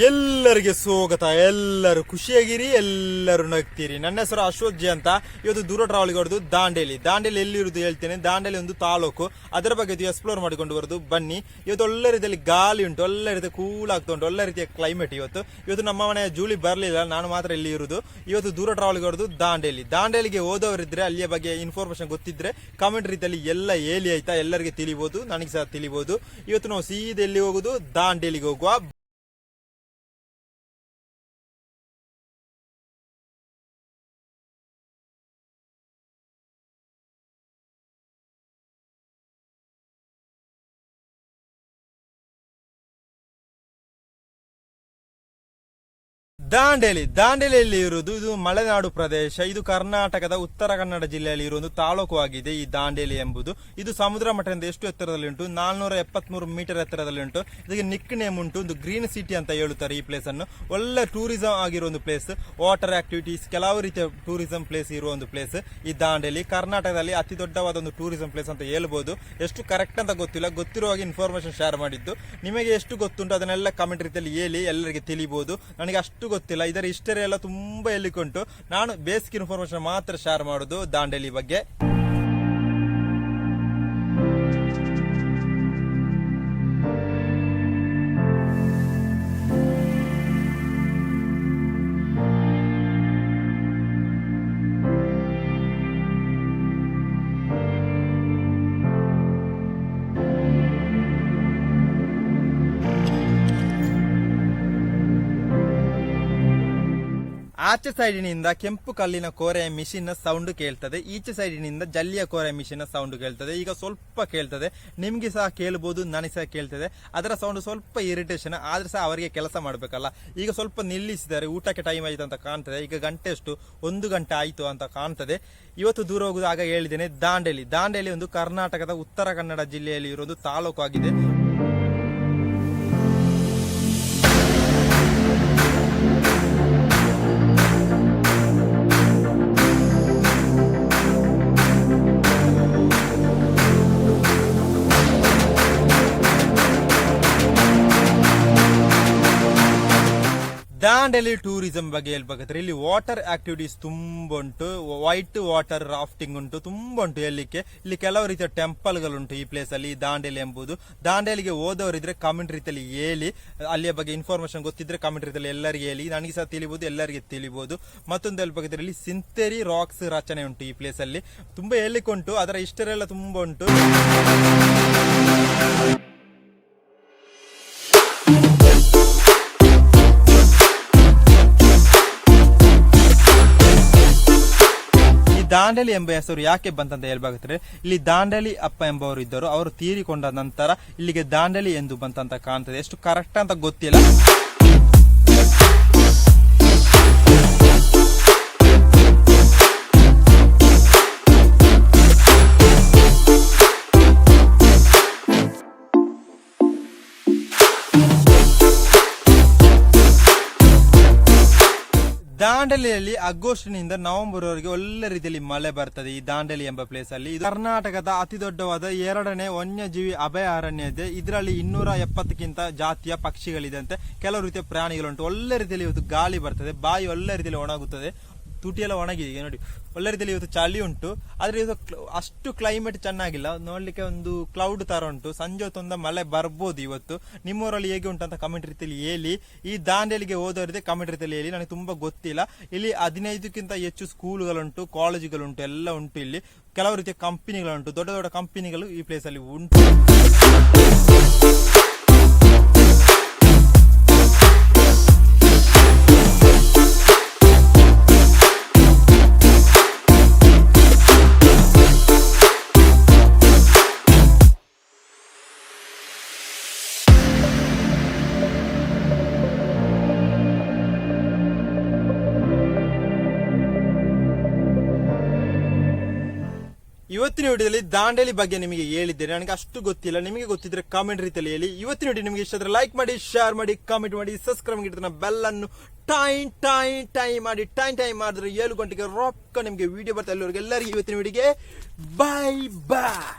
ಎಲ್ಲರಿಗೆ ಸ್ವಾಗತ, ಎಲ್ಲರೂ ಖುಷಿಯಾಗಿರಿ, ಎಲ್ಲರೂ ನಗ್ತೀರಿ. ನನ್ನ ಹೆಸರು ಅಶೋಕ್ ಜಿ ಅಂತ. ಇವತ್ತು ದೂರ ಟ್ರಾವೆಲ್ ಹೊಡೆದು ದಾಂಡೇಲಿ. ದಾಂಡೇಲಿ ಎಲ್ಲಿರುವುದು ಹೇಳ್ತೇನೆ. ದಾಂಡೇಲಿ ಒಂದು ತಾಲೂಕು. ಅದರ ಬಗ್ಗೆ ಇದು ಎಕ್ಸ್ಪ್ಲೋರ್ ಮಾಡಿಕೊಂಡು ಬರೋದು. ಬನ್ನಿ. ಇವತ್ತು ಒಳ್ಳೆ ರೀತಿಯಲ್ಲಿ ಗಾಳಿ ಉಂಟು. ಒಳ್ಳೆ ರೀತಿ ಕೂಲ್ ಆಗ್ತಾ ಉಂಟು. ಒಳ್ಳೆ ರೀತಿಯ ಕ್ಲೈಮೇಟ್ ಇವತ್ತು. ಇವತ್ತು ನಮ್ಮ ಮನೆಯ ಜೂಲಿ ಬರಲಿಲ್ಲ. ನಾನು ಮಾತ್ರ ಇಲ್ಲಿ ಇರುವುದು. ಇವತ್ತು ದೂರ ಟ್ರಾವೆಲ್ ಹೊಡೆದು ದಾಂಡೇಲಿ. ದಾಂಡೇಲಿಗೆ ಹೋದವರಿದ್ರೆ ಅಲ್ಲಿಯ ಬಗ್ಗೆ ಇನ್ಫಾರ್ಮೇಶನ್ ಗೊತ್ತಿದ್ರೆ ಕಾಮೆಂಟ್ ರೀತಿಯಲ್ಲಿ ಎಲ್ಲ ಹೇಳಿ ಆಯ್ತಾ? ಎಲ್ಲರಿಗೆ ತಿಳಿಬಹುದು ನನಗೆ ಸಹ ತಿಳಿಬಹುದು ಇವತ್ತು ನಾವು ಸೀದಾ ಎಲ್ಲಿ ಹೋಗುದು ದಾಂಡೇಲಿಗೆ ಹೋಗುವ ದಾಂಡೇಲಿ. ದಾಂಡೇಲಿಯಲ್ಲಿ ಇರುವುದು ಇದು ಮಲೆನಾಡು ಪ್ರದೇಶ. ಇದು ಕರ್ನಾಟಕದ ಉತ್ತರ ಕನ್ನಡ ಜಿಲ್ಲೆಯಲ್ಲಿ ಇರುವ ಒಂದು ತಾಲೂಕು ಆಗಿದೆ ಈ ದಾಂಡೇಲಿ ಎಂಬುದು. ಇದು ಸಮುದ್ರ ಮಟ್ಟದಿಂದ ಎಷ್ಟು ಎತ್ತರದಲ್ಲಿ ಉಂಟು ನಾಲ್ನೂರ ಎಪ್ಪತ್ಮೂರು ಮೀಟರ್ ಎತ್ತರದಲ್ಲಿ ಉಂಟು ಇದಕ್ಕೆ ನಿಕ್ ನೇಮ್ ಉಂಟು. ಒಂದು ಗ್ರೀನ್ ಸಿಟಿ ಅಂತ ಹೇಳುತ್ತಾರೆ ಈ ಪ್ಲೇಸ್ ಅನ್ನು. ಒಳ್ಳೆ ಟೂರಿಸಂ ಆಗಿರೋ ಒಂದು ಪ್ಲೇಸ್ ವಾಟರ್ ಆಕ್ಟಿವಿಟೀಸ್ ಕೆಲವು ರೀತಿಯ ಟೂರಿಸಂ ಪ್ಲೇಸ್ ಇರುವ ಒಂದು ಪ್ಲೇಸ್ ಈ ದಾಂಡೇಲಿ. ಕರ್ನಾಟಕದಲ್ಲಿ ಅತಿ ದೊಡ್ಡವಾದ ಒಂದು ಟೂರಿಸಂ ಪ್ಲೇಸ್ ಅಂತ ಹೇಳ್ಬೋದು. ಎಷ್ಟು ಕರೆಕ್ಟ್ ಅಂತ ಗೊತ್ತಿಲ್ಲ. ಗೊತ್ತಿರುವ ಹಾಗೆ ಇನ್ಫಾರ್ಮೇಶನ್ ಶೇರ್ ಮಾಡಿದ್ದು. ನಿಮಗೆ ಎಷ್ಟು ಗೊತ್ತುಂಟು ಅದನ್ನೆಲ್ಲ ಕಮೆಂಟ್ ರೀತಿಯಲ್ಲಿ ಹೇಳಿ ಎಲ್ಲರಿಗೆ ತಿಳಿಬೋದು. ನನಗೆ ಅಷ್ಟು ಗೊತ್ತಿಲ್ಲ. ಇದರ ಹಿಸ್ಟರಿ ಎಲ್ಲ ತುಂಬಾ ಎಲ್ಲಿಕುಂಟು ನಾನು ಬೇಸಿಕ್ ಇನ್ಫಾರ್ಮೇಶನ್ ಮಾತ್ರ ಶೇರ್ ಮಾಡೋದು ದಾಂಡೇಲಿ ಬಗ್ಗೆ. ಆಚೆ ಸೈಡಿನಿಂದ ಕೆಂಪು ಕಲ್ಲಿನ ಕೋರೆಯ ಮಿಷಿನ್ ಸೌಂಡ್ ಕೇಳ್ತದೆ. ಈಚೆ ಸೈಡಿನಿಂದ ಜಲ್ಲಿಯ ಕೋರೆಯ ಮಿಷಿನ್ ಸೌಂಡ್ ಕೇಳ್ತದೆ. ಈಗ ಸ್ವಲ್ಪ ಕೇಳ್ತದೆ. ನಿಮ್ಗೆ ಸಹ ಕೇಳ್ಬೋದು, ನನಗೆ ಸಹ ಕೇಳ್ತದೆ. ಅದರ ಸೌಂಡ್ ಸ್ವಲ್ಪ ಇರಿಟೇಷನ್ ಆದ್ರೆ ಸಹ ಅವರಿಗೆ ಕೆಲಸ ಮಾಡಬೇಕಲ್ಲ. ಈಗ ಸ್ವಲ್ಪ ನಿಲ್ಲಿಸಿದ್ದಾರೆ ಊಟಕ್ಕೆ ಟೈಮ್ ಆಯಿತು ಅಂತ ಕಾಣ್ತದೆ. ಈಗ ಗಂಟೆ ಎಷ್ಟು ಒಂದು ಗಂಟೆ ಆಯ್ತು ಅಂತ ಕಾಣ್ತದೆ. ಇವತ್ತು ದೂರ ಹೋಗುದು ಆಗ ಹೇಳಿದ್ದೇನೆ, ದಾಂಡೇಲಿ. ದಾಂಡೇಲಿ ಒಂದು ಕರ್ನಾಟಕದ ಉತ್ತರ ಕನ್ನಡ ಜಿಲ್ಲೆಯಲ್ಲಿ ಇರೋದು ತಾಲೂಕು ಆಗಿದೆ ದಾಂಡೇಲಿ ಟೂರಿಸಂ ಬಗ್ಗೆ ಹೇಳ್ಬೇಕಾದ್ರೆ ಇಲ್ಲಿ ವಾಟರ್ ಆಕ್ಟಿವಿಟೀಸ್ ತುಂಬ ಉಂಟು. ವೈಟ್ ವಾಟರ್ ರಾಫ್ಟಿಂಗ್ ಉಂಟು, ತುಂಬ ಉಂಟು. ಹೇಳಲಿಕ್ಕೆ ಇಲ್ಲಿ ಕೆಲವು ರೀತಿಯ ಟೆಂಪಲ್ಗಳುಂಟು ಈ ಪ್ಲೇಸ್ ಅಲ್ಲಿ, ದಾಂಡೇಲಿ ಎಂಬುದು. ದಾಂಡೇಲಿಗೆ ಹೋದವರಿದ್ರೆ ಕಮೆಂಟ್ ರೀತಿಯಲ್ಲಿ ಹೇಳಿ, ಅಲ್ಲಿಯ ಬಗ್ಗೆ ಇನ್ಫಾರ್ಮೇಶನ್ ಗೊತ್ತಿದ್ರೆ ಕಮೆಂಟ್ ರೀತಿಯಲ್ಲಿ ಎಲ್ಲರಿಗೆ ಹೇಳಿ. ನನಗೆ ಸಹ ತಿಳಿಬಹುದು ಎಲ್ಲರಿಗೆ ತಿಳಿಬಹುದು ಮತ್ತೊಂದು ಹೇಳ್ಬೇಕಾದ್ರೆ ಇಲ್ಲಿ ಸಿಂತೆರಿ ರಾಕ್ಸ್ ರಚನೆ ಉಂಟು ಈ ಪ್ಲೇಸ್ ಅಲ್ಲಿ. ತುಂಬಾ ಹೇಳಲಿಕ್ಕೆ ಅದರ ಇಷ್ಟರೆಲ್ಲ ತುಂಬಾ ಉಂಟು. ದಾಂಡೇಲಿ ಎಂಬ ಹೆಸರು ಯಾಕೆ ಬಂತಂತ ಹೇಳ್ಬೇಕಾದ್ರೆ, ಇಲ್ಲಿ ದಾಂಡೇಲಿ ಅಪ್ಪ ಎಂಬವರು ಇದ್ದರು, ಅವರು ತೀರಿಕೊಂಡ ನಂತರ ಇಲ್ಲಿಗೆ ದಾಂಡೇಲಿ ಎಂದು ಬಂತಂತ ಕಾಣ್ತದೆ. ಎಷ್ಟು ಕರೆಕ್ಟ್ ಅಂತ ಗೊತ್ತಿಲ್ಲ. ದಾಂಡೇಲಿಯಲ್ಲಿ ಆಗಸ್ಟ್ನಿಂದ ನವೆಂಬರ್ ವರೆಗೆ ಒಳ್ಳೆ ರೀತಿಯಲ್ಲಿ ಮಳೆ ಬರ್ತದೆ ಈ ದಾಂಡೇಲಿ ಎಂಬ ಪ್ಲೇಸ್ ಅಲ್ಲಿ. ಕರ್ನಾಟಕದ ಅತಿ ದೊಡ್ಡವಾದ ಎರಡನೇ ವನ್ಯಜೀವಿ ಅಭಯಾರಣ್ಯ ಇದೆ. ಇದರಲ್ಲಿ ಇನ್ನೂರ ಎಪ್ಪತ್ತಕ್ಕಿಂತ ಜಾತಿಯ ಪಕ್ಷಿಗಳಿದೆ ಕೆಲವು ರೀತಿಯ ಪ್ರಾಣಿಗಳುಂಟು. ಒಳ್ಳೆ ರೀತಿಯಲ್ಲಿ ಇವತ್ತು ಗಾಳಿ ಬರ್ತದೆ. ಬಾಯಿ ಒಳ್ಳೆ ರೀತಿಯಲ್ಲಿ ಒಣಗುತ್ತದೆ. ತುಟಿ ಎಲ್ಲ ಒಣಗಿದೆ. ಈಗ ನೋಡಿ, ಒಳ್ಳೆ ರೀತಿಯಲ್ಲಿ ಇವತ್ತು ಚಳಿ ಉಂಟು. ಆದರೆ ಇವತ್ತು ಅಷ್ಟು ಕ್ಲೈಮೇಟ್ ಚೆನ್ನಾಗಿಲ್ಲ. ನೋಡಲಿಕ್ಕೆ ಒಂದು ಕ್ಲೌಡ್ ತರ ಉಂಟು. ಸಂಜೆ ಹೊತ್ತೊಂದ ಮಳೆ ಬರ್ಬೋದು ಇವತ್ತು. ನಿಮ್ಮೂರಲ್ಲಿ ಹೇಗೆ ಉಂಟು ಅಂತ ಕಮೆಂಟ್ ರೀತಿಯಲ್ಲಿ ಹೇಳಿ. ಈ ದಾಂಡೇಲಿಗೆ ಹೋದವರಿದೆ ಕಮೆಂಟ್ ರೀತಿಯಲ್ಲಿ ಹೇಳಿ. ನನಗೆ ತುಂಬಾ ಗೊತ್ತಿಲ್ಲ. ಇಲ್ಲಿ ಹದಿನೈದಕ್ಕಿಂತ ಹೆಚ್ಚು ಸ್ಕೂಲ್ಗಳುಂಟು ಕಾಲೇಜುಗಳುಂಟು ಎಲ್ಲ ಉಂಟು ಇಲ್ಲಿ. ಕೆಲವು ರೀತಿಯ ಕಂಪನಿಗಳುಂಟು ದೊಡ್ಡ ದೊಡ್ಡ ಕಂಪನಿಗಳು ಈ ಪ್ಲೇಸಲ್ಲಿ ಉಂಟು. ಇವತ್ತಿನ ವಿಡಿಯೋದಲ್ಲಿ ದಾಂಡೇಲಿ ಬಗ್ಗೆ ನಿಮಗೆ ಹೇಳಿದ್ದೇನೆ. ನನಗೆ ಅಷ್ಟು ಗೊತ್ತಿಲ್ಲ. ನಿಮಗೆ ಗೊತ್ತಿದ್ರೆ ಕಾಮೆಂಟ್ ರೀತಿಯಲ್ಲಿ ಹೇಳಿ. ಇವತ್ತಿನ ವಿಡಿಯೋ ನಿಮಗೆ ಇಷ್ಟ ಆದರೆ ಲೈಕ್ ಮಾಡಿ ಶೇರ್ ಮಾಡಿ ಕಾಮೆಂಟ್ ಮಾಡಿ ಸಬ್ಸ್ಕ್ರೈಬ್ ಮಾಡಿದ್ರೆ ಬೆಲ್ ಅನ್ನು ಟೈಮ್ ಟೈಮ್ ಟೈಮ್ ಮಾಡಿ ಟೈಮ್ ಟೈಮ್ ಮಾಡಿದ್ರೆ ಏಳು ಗಂಟೆಗೆ ರೊಕ್ಕ ನಿಮಗೆ ವಿಡಿಯೋ ಬರ್ತಾ ಎಲ್ಲರಿಗೂ ಎಲ್ಲರಿಗೂ ಇವತ್ತಿನ ವಿಡಿಯೋಗೆ ಬೈ ಬಾಯ್